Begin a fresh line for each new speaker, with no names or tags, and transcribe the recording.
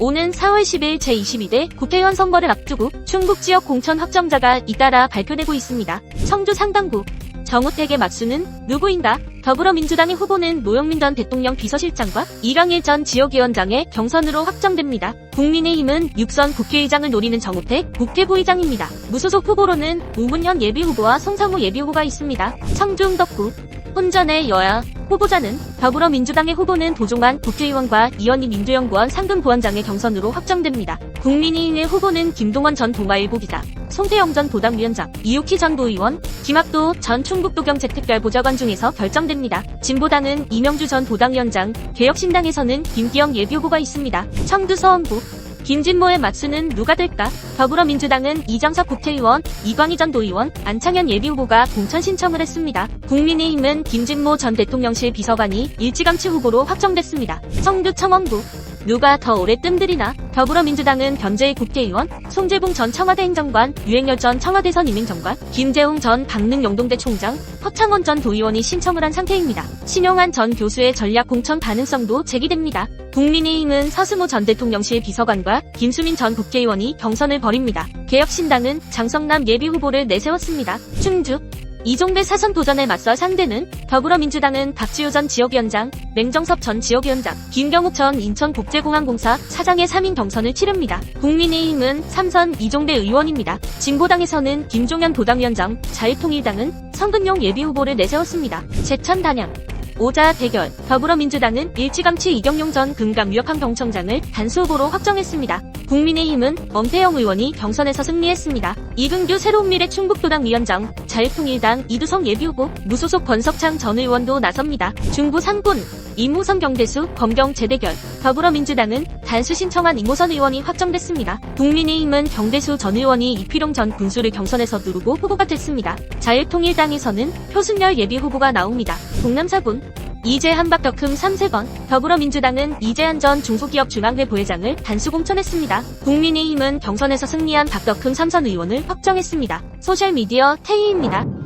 오는 4월 10일 제22대 국회의원 선거를 앞두고 충북 지역 공천 확정자가 잇따라 발표되고 있습니다. 청주 상당구 정우택의 맞수는 누구인가? 더불어민주당의 후보는 노영민 전 대통령 비서실장과 이강일 전 지역위원장의 경선으로 확정됩니다. 국민의힘은 육선 국회의장을 노리는 정우택 국회부의장입니다. 무소속 후보로는 우문현 예비후보와 송상우 예비후보가 있습니다. 청주 덕구 혼전의 여야 후보자는 더불어민주당의 후보는 도종환 국회의원과 이현희 민주연구원 상근부원장의 경선으로 확정됩니다. 국민의힘의 후보는 김동원 전 동아일보 기자, 송태영 전 도당위원장, 이욱희 전 도의원, 김학도 전 충북도경제특별보좌관 중에서 결정됩니다. 진보당은 이명주 전 도당위원장, 개혁신당에서는 김기영 예비 후보가 있습니다. 청주 서원구 김진모의 맞수는 누가 될까? 더불어민주당은 이정석 국회의원, 이광희 전 도의원, 안창현 예비후보가 공천 신청을 했습니다. 국민의힘은 김진모 전 대통령실 비서관이 일찌감치 후보로 확정됐습니다. 청주 청원구 누가 더 오래 뜸들이나? 더불어민주당은 변재희 국회의원, 송재봉 전 청와대 행정관, 유행열 전 청와대 선 임행정관, 김재웅 전 강릉 영동대 총장, 허창원 전 도의원이 신청을 한 상태입니다. 신용한 전 교수의 전략 공천 가능성도 제기됩니다. 국민의힘은 서승호 전 대통령실 비서관과 김수민 전 국회의원이 경선을 벌입니다. 개혁신당은 장성남 예비후보를 내세웠습니다. 충주 이종배 사선 도전에 맞서 상대는 더불어민주당은 박지우 전 지역위원장, 맹정섭 전 지역위원장, 김경욱 전 인천국제공항공사 차장의 3인 경선을 치릅니다. 국민의힘은 삼선 이종배 의원입니다. 진보당에서는 김종현 도당위원장, 자유통일당은 성근용 예비후보를 내세웠습니다. 제천 단양 오자 대결 더불어민주당은 일찌감치 이경용 전 금감유역항경청장을 단수 후보로 확정했습니다. 국민의힘은 엄태영 의원이 경선에서 승리했습니다. 이근규 새로운 미래 충북도당 위원장, 자유통일당 이두성 예비후보, 무소속 권석창 전 의원도 나섭니다. 중부 상군 이무선 경대수 검경 재대결 더불어민주당은 단수 신청한 이모선 의원이 확정됐습니다. 국민의힘은 경대수 전 의원이 이필용 전 군수를 경선에서 누르고 후보가 됐습니다. 자유통일당에서는 표순열 예비 후보가 나옵니다. 동남사군 이재한 박덕흠 3세번 더불어민주당은 이재한 전 중소기업중앙회 부회장을 단수 공천했습니다. 국민의힘은 경선에서 승리한 박덕흠 삼선 의원을 확정했습니다. 소셜미디어 태희입니다.